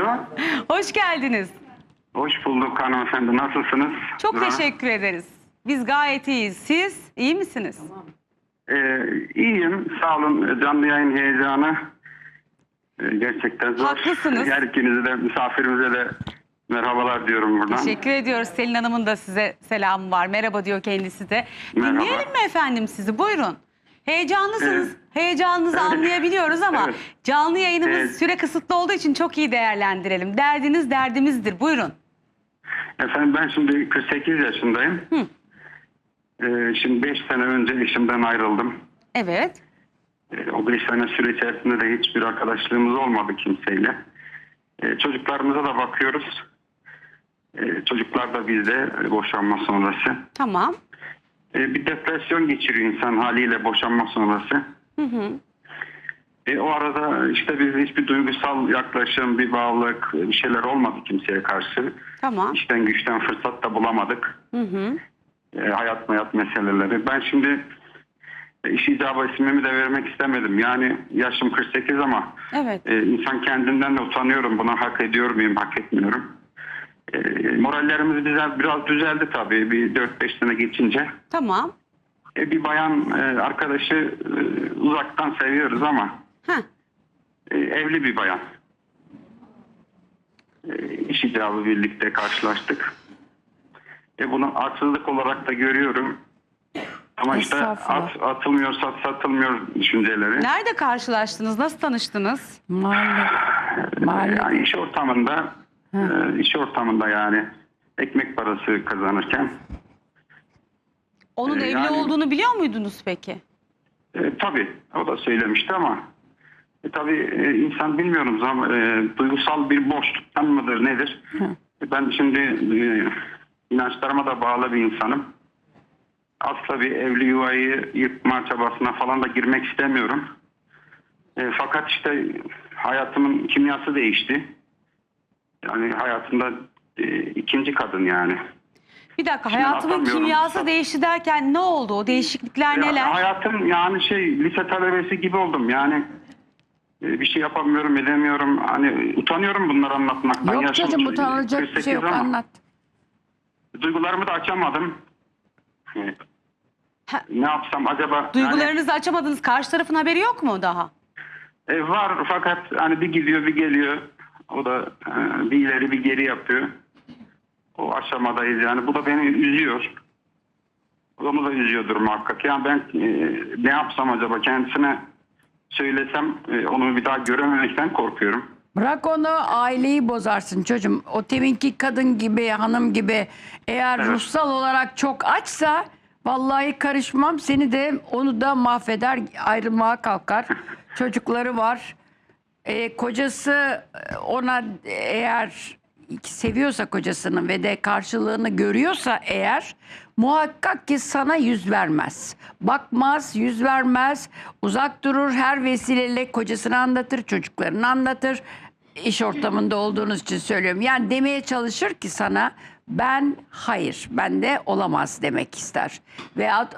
Alo. Hoş geldiniz. Hoş bulduk hanımefendi. Nasılsınız? Çok Ha? teşekkür ederiz. Biz gayet iyiyiz. Siz iyi misiniz? Ee, iyiyim. Sağ olun. Canlı yayın heyecanı e, gerçekten zor. Haklısınız. Her ikinize de misafirimize de merhabalar diyorum buradan. Teşekkür ediyoruz. Selin Hanım'ın da size selamı var. Merhaba diyor kendisi de. Merhaba. Dinleyelim mi efendim sizi? Buyurun. Heyecanlısınız. Evet. Heyecanınızı anlayabiliyoruz ama Evet. canlı yayınımız Evet. süre kısıtlı olduğu için çok iyi değerlendirelim. Derdiniz derdimizdir. Buyurun. Efendim ben şimdi 48 yaşındayım. Hı. Ee, şimdi 5 sene önce eşimden ayrıldım. Evet. Ee, o 5 sene süre içerisinde de hiçbir arkadaşlığımız olmadı kimseyle. Ee, çocuklarımıza da bakıyoruz. Ee, çocuklar da bizde boşanma sonrası. Tamam. E, bir depresyon geçiriyor insan haliyle boşanma sonrası. Hı hı. E, o arada işte biz hiçbir duygusal yaklaşım, bir bağlılık, bir şeyler olmadı kimseye karşı. Tamam. İşten güçten fırsat da bulamadık. Hı hı. E, hayat hayat meseleleri. Ben şimdi iş icabı ismimi de vermek istemedim. Yani yaşım 48 ama Evet. e, insan kendinden de utanıyorum. Buna hak ediyor muyum, hak etmiyorum. E, morallerimiz güzel, biraz düzeldi tabii bir 4-5 sene geçince. Tamam. E, bir bayan e, arkadaşı e, uzaktan seviyoruz ama Heh. e, evli bir bayan. E, iş icabı birlikte karşılaştık. E, bunu haksızlık olarak da görüyorum. Ama işte Estağfurullah. at, atılmıyor, sat, satılmıyor düşünceleri. Nerede karşılaştınız? Nasıl tanıştınız? Mahalle. Mahalle. yani iş ortamında e, iş ortamında yani ekmek parası kazanırken Onun Ee, evli yani- olduğunu biliyor muydunuz peki? E, tabii o da söylemişti ama e, tabii e, insan bilmiyorum zaman e, duygusal bir boşluktan mıdır nedir? E, ben şimdi e, inançlarıma da bağlı bir insanım. Asla bir evli yuvayı yıkma çabasına falan da girmek istemiyorum. E, fakat işte hayatımın kimyası değişti. Yani hayatımda e, ikinci kadın yani. Bir dakika Şimdi hayatımın atamıyorum. kimyası değişti derken ne oldu? O değişiklikler Ya, neler? Hayatım yani şey lise talebesi gibi oldum yani e, bir şey yapamıyorum edemiyorum hani utanıyorum bunları anlatmaktan. Yok Yaşım çocuğum utanılacak bir 48 şey yok ama anlat. Duygularımı da açamadım. E, Ha. Ne yapsam acaba? yani, Duygularınızı açamadınız. Karşı tarafın haberi yok mu daha? e, var fakat hani bir gidiyor bir geliyor. O da e, bir ileri bir geri yapıyor. O aşamadayız yani. Bu da beni üzüyor. Onu da üzüyordur muhakkak. Yani ben e, ne yapsam acaba kendisine söylesem e, onu bir daha görememekten korkuyorum. Bırak onu aileyi bozarsın çocuğum. O teminki kadın gibi hanım gibi eğer Evet. ruhsal olarak çok açsa vallahi karışmam seni de onu da mahveder ayrılmaya kalkar. Çocukları var. Ee, kocası e, ona eğer seviyorsa kocasını ve de karşılığını görüyorsa eğer muhakkak ki sana yüz vermez. Bakmaz, yüz vermez, uzak durur, her vesileyle kocasını anlatır, çocuklarını anlatır. İş ortamında olduğunuz için söylüyorum. Yani demeye çalışır ki sana ben hayır, ben de olamaz demek ister. Veyahut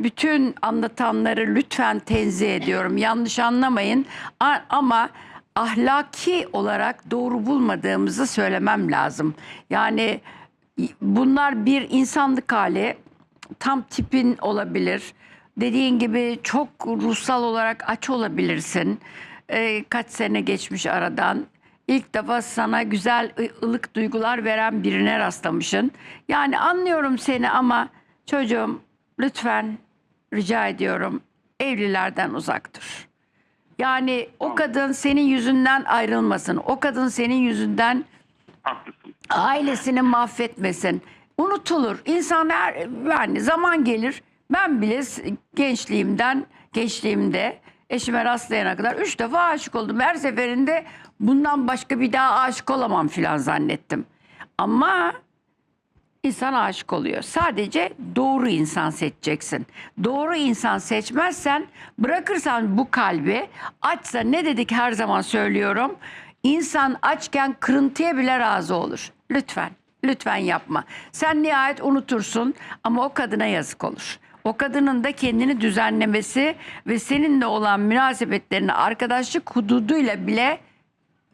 bütün anlatanları lütfen tenzih ediyorum. Yanlış anlamayın. A- ama ahlaki olarak doğru bulmadığımızı söylemem lazım. Yani bunlar bir insanlık hali. Tam tipin olabilir. Dediğin gibi çok ruhsal olarak aç olabilirsin. Ee, kaç sene geçmiş aradan. İlk defa sana güzel ılık duygular veren birine rastlamışsın. Yani anlıyorum seni ama çocuğum lütfen rica ediyorum evlilerden uzak dur. Yani o kadın senin yüzünden ayrılmasın. O kadın senin yüzünden Haklısın. ailesini mahvetmesin. Unutulur. İnsan her yani zaman gelir. Ben bile gençliğimden gençliğimde eşime rastlayana kadar üç defa aşık oldum. Her seferinde bundan başka bir daha aşık olamam filan zannettim. Ama İnsan aşık oluyor. Sadece doğru insan seçeceksin. Doğru insan seçmezsen bırakırsan bu kalbi açsa ne dedik her zaman söylüyorum. İnsan açken kırıntıya bile razı olur. Lütfen, lütfen yapma. Sen nihayet unutursun ama o kadına yazık olur. O kadının da kendini düzenlemesi ve seninle olan münasebetlerini arkadaşlık hududuyla bile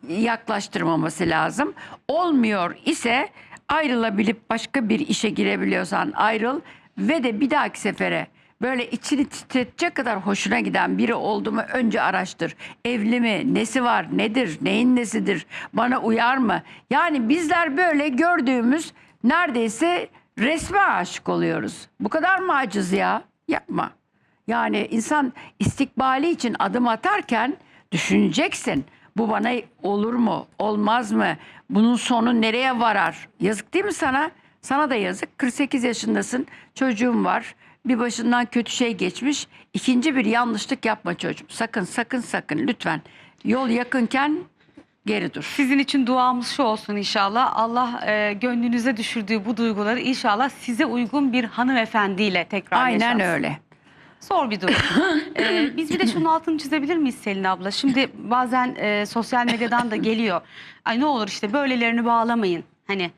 yaklaştırmaması lazım. Olmuyor ise ayrılabilip başka bir işe girebiliyorsan ayrıl ve de bir dahaki sefere böyle içini titretecek kadar hoşuna giden biri oldu mu önce araştır. Evli mi? Nesi var? Nedir? Neyin nesidir? Bana uyar mı? Yani bizler böyle gördüğümüz neredeyse resme aşık oluyoruz. Bu kadar mı aciz ya? Yapma. Yani insan istikbali için adım atarken düşüneceksin. Bu bana olur mu? Olmaz mı? Bunun sonu nereye varar? Yazık değil mi sana? Sana da yazık. 48 yaşındasın. Çocuğun var. Bir başından kötü şey geçmiş. İkinci bir yanlışlık yapma çocuğum. Sakın sakın sakın lütfen. Yol yakınken geri dur. Sizin için duamız şu olsun inşallah. Allah e, gönlünüze düşürdüğü bu duyguları inşallah size uygun bir hanımefendiyle tekrar Aynen yaşatsın. öyle. Zor bir durum. Ee, biz bir de şunun altını çizebilir miyiz Selin abla? Şimdi bazen e, sosyal medyadan da geliyor. Ay ne olur işte böylelerini bağlamayın. Hani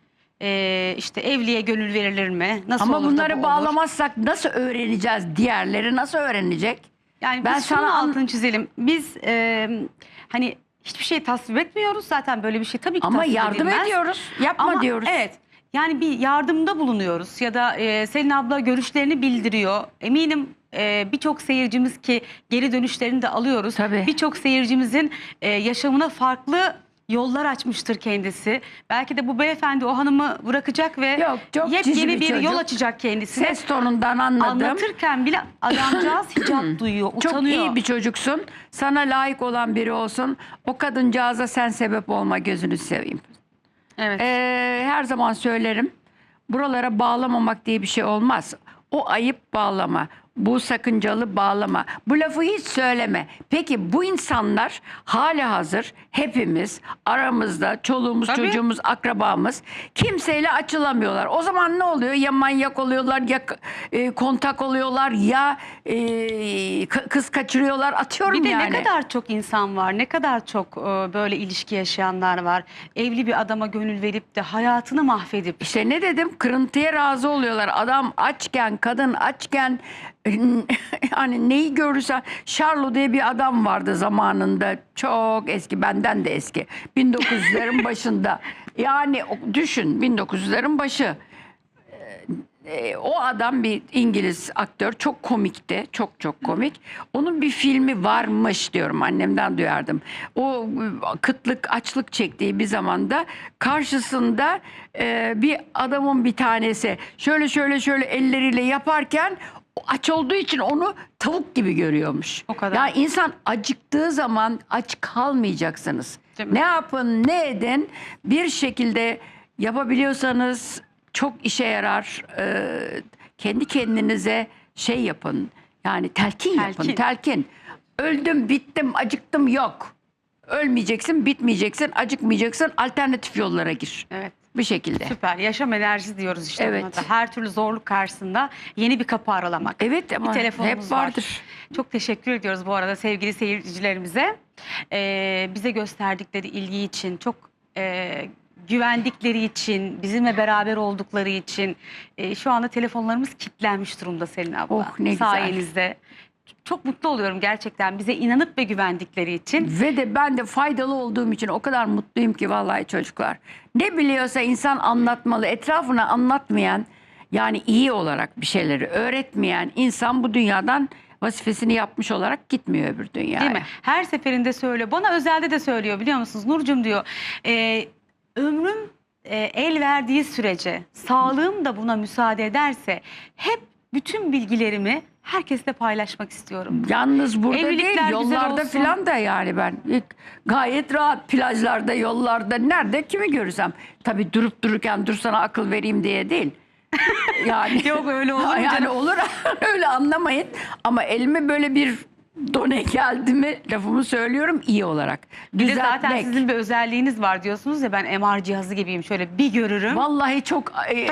e, işte evliye gönül verilir mi? Nasıl Ama olur da bunları bu olur? bağlamazsak nasıl öğreneceğiz? Diğerleri nasıl öğrenecek? Yani Ben biz şunun sana an- altını çizelim. Biz e, hani hiçbir şey tasvip etmiyoruz. Zaten böyle bir şey tabii ki Ama tasvip yardım edilmez. ediyoruz. Yapma Ama diyoruz. Evet. Yani bir yardımda bulunuyoruz ya da e, Selin abla görüşlerini bildiriyor. Eminim e, birçok seyircimiz ki geri dönüşlerini de alıyoruz. Tabii. Birçok seyircimizin e, yaşamına farklı yollar açmıştır kendisi. Belki de bu beyefendi o hanımı bırakacak ve Yok, çok cici yepyeni bir bir, yol çocuk. açacak kendisine. Ses tonundan anladım. Anlatırken bile adamcağız hicap duyuyor, Çok utanıyor. iyi bir çocuksun. Sana layık olan biri olsun. O kadıncağıza sen sebep olma gözünü seveyim. Evet. Ee, her zaman söylerim. Buralara bağlamamak diye bir şey olmaz. O ayıp bağlama. Bu sakıncalı bağlama. Bu lafı hiç söyleme. Peki bu insanlar hali hazır hepimiz aramızda çoluğumuz Tabii. çocuğumuz akrabamız kimseyle açılamıyorlar. O zaman ne oluyor? Ya manyak oluyorlar ya e, kontak oluyorlar ya e, kız kaçırıyorlar atıyorum Bir de yani. ne kadar çok insan var, ne kadar çok e, böyle ilişki yaşayanlar var. Evli bir adama gönül verip de hayatını mahvedip İşte ne dedim kırıntıya razı oluyorlar. Adam açken, kadın açken hani neyi görürsen Charlo diye bir adam vardı zamanında. Çok eski benden de eski. 1900'lerin başında. Yani düşün 1900'lerin başı. E, o adam bir İngiliz aktör çok komikti çok çok komik. Onun bir filmi varmış diyorum annemden duyardım. O e, kıtlık açlık çektiği bir zamanda karşısında e, bir adamın bir tanesi şöyle şöyle şöyle elleriyle yaparken aç olduğu için onu tavuk gibi görüyormuş. O kadar. Ya insan acıktığı zaman aç kalmayacaksınız. Değil mi? Ne yapın ne edin bir şekilde yapabiliyorsanız çok işe yarar. Ee, kendi kendinize şey yapın. Yani telkin, yapın. Telkin. Telkin. Öldüm, bittim, acıktım yok. Ölmeyeceksin, bitmeyeceksin, acıkmayacaksın. Alternatif yollara gir. evet Bir şekilde. süper yaşam enerjisi diyoruz işte Evet. da. Her türlü zorluk karşısında yeni bir kapı aralamak. Evet ama bir hep vardır. Var. Çok teşekkür ediyoruz bu arada sevgili seyircilerimize. Ee, bize gösterdikleri ilgi için, çok e, güvendikleri için, bizimle beraber oldukları için e, şu anda telefonlarımız kilitlenmiş durumda Selin abla. Oh, ne güzel. Sayenizde. Çok mutlu oluyorum gerçekten bize inanıp ve güvendikleri için. Ve de ben de faydalı olduğum için o kadar mutluyum ki vallahi çocuklar. Ne biliyorsa insan anlatmalı. Etrafına anlatmayan yani iyi olarak bir şeyleri öğretmeyen insan bu dünyadan vazifesini yapmış olarak gitmiyor öbür dünyaya. Değil mi? Her seferinde söylüyor. Bana özelde de söylüyor biliyor musunuz? Nurcum diyor. e, ömrüm e, el verdiği sürece, sağlığım da buna müsaade ederse hep bütün bilgilerimi herkesle paylaşmak istiyorum. Yalnız burada Evlilikler değil yollarda olsun. filan da yani ben gayet rahat plajlarda yollarda nerede kimi görürsem tabii durup dururken dur sana akıl vereyim diye değil. Yani Yok öyle olur mu yani canım? olur öyle anlamayın ama elime böyle bir done geldi mi lafımı söylüyorum iyi olarak. Bir de zaten Düzeltmek. sizin bir özelliğiniz var diyorsunuz ya ben MR cihazı gibiyim şöyle bir görürüm. Vallahi çok e,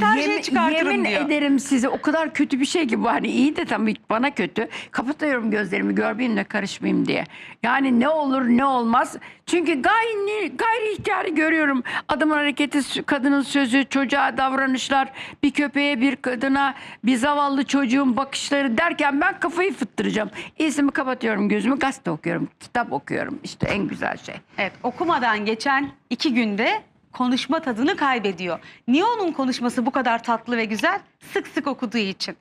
Yemin- şeyi çıkartırım yemin diyor. ederim size o kadar kötü bir şey ki bu hani iyi de tabii bana kötü. Kapatıyorum gözlerimi görmeyeyim karışmayayım diye. Yani ne olur ne olmaz. Çünkü gayri, gayri ihtiyari görüyorum. Adamın hareketi, kadının sözü, çocuğa davranışlar, bir köpeğe, bir kadına, bir zavallı çocuğun bakışları derken ben kafayı fıttıracağım. İyisi mi kapatıyorum gözümü, gazete okuyorum, kitap okuyorum. İşte en güzel şey. Evet okumadan geçen iki günde konuşma tadını kaybediyor. Niye onun konuşması bu kadar tatlı ve güzel? Sık sık okuduğu için.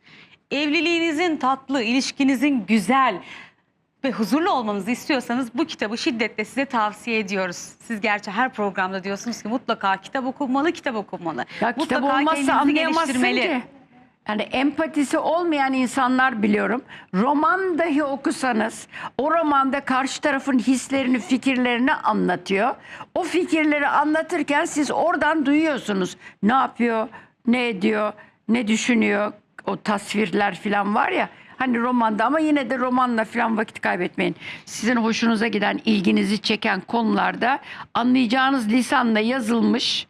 Evliliğinizin tatlı, ilişkinizin güzel ve huzurlu olmanızı istiyorsanız bu kitabı şiddetle size tavsiye ediyoruz. Siz gerçi her programda diyorsunuz ki mutlaka kitap okunmalı, kitap okunmalı. Ya kitap mutlaka olmazsa kendinizi anlayamazsın ki. Yani empatisi olmayan insanlar biliyorum. Roman dahi okusanız o romanda karşı tarafın hislerini, fikirlerini anlatıyor. O fikirleri anlatırken siz oradan duyuyorsunuz. Ne yapıyor, ne ediyor, ne düşünüyor. O tasvirler falan var ya. Hani romanda ama yine de romanla falan vakit kaybetmeyin. Sizin hoşunuza giden, ilginizi çeken konularda anlayacağınız lisanla yazılmış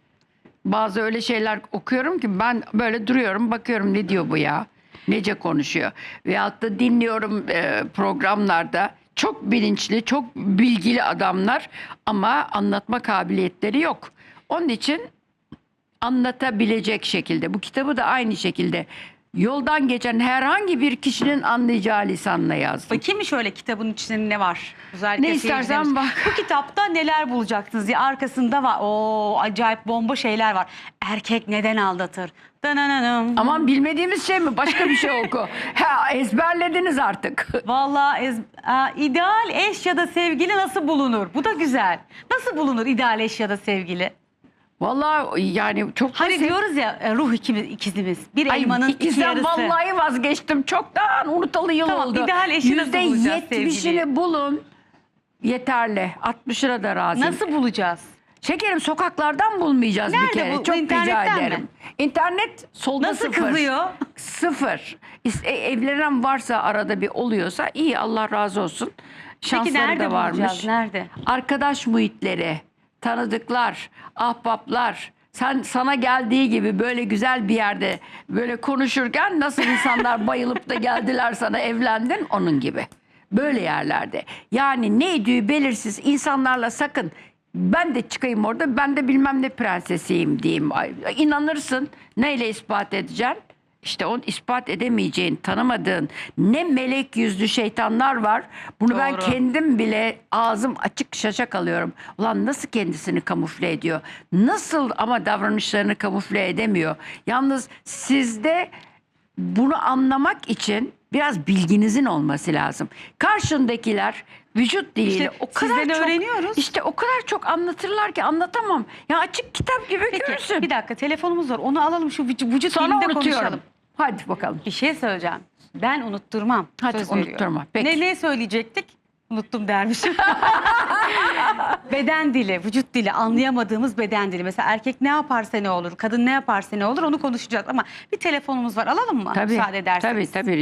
bazı öyle şeyler okuyorum ki ben böyle duruyorum bakıyorum ne diyor bu ya? Nece konuşuyor? Veyahut da dinliyorum e, programlarda çok bilinçli, çok bilgili adamlar ama anlatma kabiliyetleri yok. Onun için anlatabilecek şekilde bu kitabı da aynı şekilde yoldan geçen herhangi bir kişinin anlayacağı lisanla yazdım. Bakayım şöyle kitabın içinde ne var? Özellikle Ne istersen seyircilerimiz. bak. Bu kitapta neler bulacaksınız diye arkasında var. Oo acayip bomba şeyler var. Erkek neden aldatır? Danananım. Aman bilmediğimiz şey mi? Başka bir şey oku. Ha, ezberlediniz artık. Vallahi ez, Aa, ideal eş ya da sevgili nasıl bulunur? Bu da güzel. Nasıl bulunur ideal eş ya da sevgili? Vallahi yani çok Hani basit. diyoruz ya e, ruh ikimiz, ikizimiz. Bir Ay, elmanın iki ikizden yarısı. vallahi vazgeçtim. Çoktan unutalı yıl Tamam, oldu. ideal eşi nasıl bulacağız sevgili? bulun. Yeterli. 60'ına da razıyım. Nasıl bulacağız? Şekerim sokaklardan bulmayacağız bir Nerede kere. bu? Çok rica İnternetten mi? ederim. İnternet solda Nasıl sıfır. kızıyor? Sıfır. İs- e, Evlenen varsa arada bir oluyorsa iyi Allah razı olsun. Şansları Peki nerede da varmış. bulacağız? Nerede? arkadaş muhitleri, tanıdıklar, ahbaplar, sen sana geldiği gibi böyle güzel bir yerde böyle konuşurken nasıl insanlar bayılıp da geldiler sana evlendin onun gibi. Böyle yerlerde. Yani neydi belirsiz insanlarla sakın ben de çıkayım orada ben de bilmem ne prensesiyim diyeyim. İnanırsın neyle ispat edeceksin? İşte onu ispat edemeyeceğin, tanımadığın ne melek yüzlü şeytanlar var. Bunu ben Doğru. kendim bile ağzım açık şaşa kalıyorum. Ulan nasıl kendisini kamufle ediyor? Nasıl ama davranışlarını kamufle edemiyor? Yalnız sizde bunu anlamak için biraz bilginizin olması lazım. Karşındakiler vücut diliyle İşte o kadar sizden çok öğreniyoruz. işte o kadar çok anlatırlar ki anlatamam. Ya açık kitap gibi Peki görürsün. bir dakika telefonumuz var. Onu alalım şu vücut, vücut Sonra dilinde unutuyorum. konuşalım. Hadi bakalım. Bir şey söyleyeceğim. Ben unutturmam. Hadi Söz veriyorum. unutturma. Peki. Ne, ne söyleyecektik? Unuttum dermişim. beden dili, vücut dili, anlayamadığımız beden dili. Mesela erkek ne yaparsa ne olur, kadın ne yaparsa ne olur onu konuşacağız. Ama bir telefonumuz var alalım mı? Tabii, Müsaade ederseniz. tabii, tabii